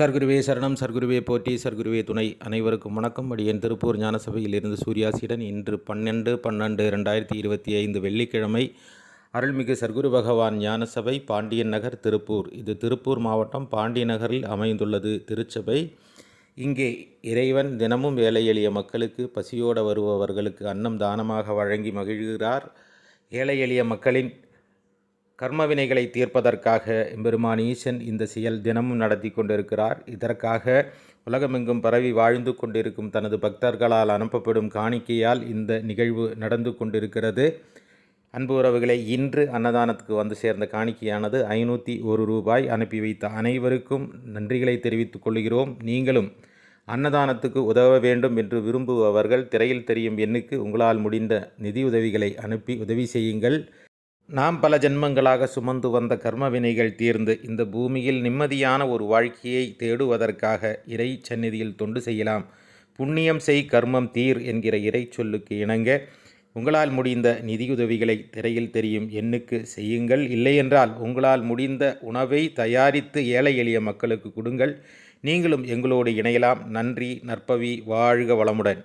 சர்க்குருவே சரணம் சர்க்குருவே போற்றி சர்க்குருவே துணை. அனைவருக்கும் வணக்கம். அடியேன் திருப்பூர் ஞானசபையில் இருந்து சூர்யாசியுடன் இன்று பன்னெண்டு பன்னெண்டு ரெண்டாயிரத்தி இருபத்தி ஐந்து வெள்ளிக்கிழமை அருள்மிகு சர்க்குரு பகவான் ஞானசபை பாண்டியன் நகர் திருப்பூர். இது திருப்பூர் மாவட்டம் பாண்டிய நகரில் அமைந்துள்ளது திருச்சபை. இங்கே இறைவன் தினமும் ஏழை எளிய மக்களுக்கு பசியோடு வருபவர்களுக்கு அன்னம் தானமாக வழங்கி மகிழ்கிறார். ஏழை எளிய மக்களின் கர்மவினைகளை தீர்ப்பதற்காக எம்பெருமான் ஈசன் இந்த செயல் தினமும் நடத்தி கொண்டிருக்கிறார். இதற்காக உலகமெங்கும் பரவி வாழ்ந்து கொண்டிருக்கும் தனது பக்தர்களால் அனுப்பப்படும் காணிக்கையால் இந்த நிகழ்வு நடந்து கொண்டிருக்கிறது. அன்பு உறவுகளை இன்று அன்னதானத்துக்கு வந்து சேர்ந்த காணிக்கையானது ஐநூற்றி ஒரு ரூபாய் அனுப்பி வைத்த அனைவருக்கும் நன்றிகளை தெரிவித்துக் கொள்கிறோம். நீங்களும் அன்னதானத்துக்கு உதவ வேண்டும் என்று விரும்புபவர்கள் திரையில் தெரியும் எண்ணுக்கு உங்களால் முடிந்த நிதியுதவிகளை அனுப்பி உதவி செய்யுங்கள். நாம் பல ஜென்மங்களாக சுமந்து வந்த கர்ம வினைகள் தீர்ந்து இந்த பூமியில் நிம்மதியான ஒரு வாழ்க்கையை தேடுவதற்காக இறை சந்நிதியில் தொண்டு செய்யலாம். புண்ணியம் செய் கர்மம் தீர் என்கிற இறை சொல்லுக்கு இணங்க உங்களால் முடிந்த நிதியுதவிகளை திரையில் தெரியும் எண்ணுக்கு செய்யுங்கள். இல்லையென்றால் உங்களால் முடிந்த உணவை தயாரித்து ஏழை எளிய மக்களுக்கு கொடுங்கள். நீங்களும் எங்களோடு இணையலாம். நன்றி நற்பவி வாழ்க வளமுடன்.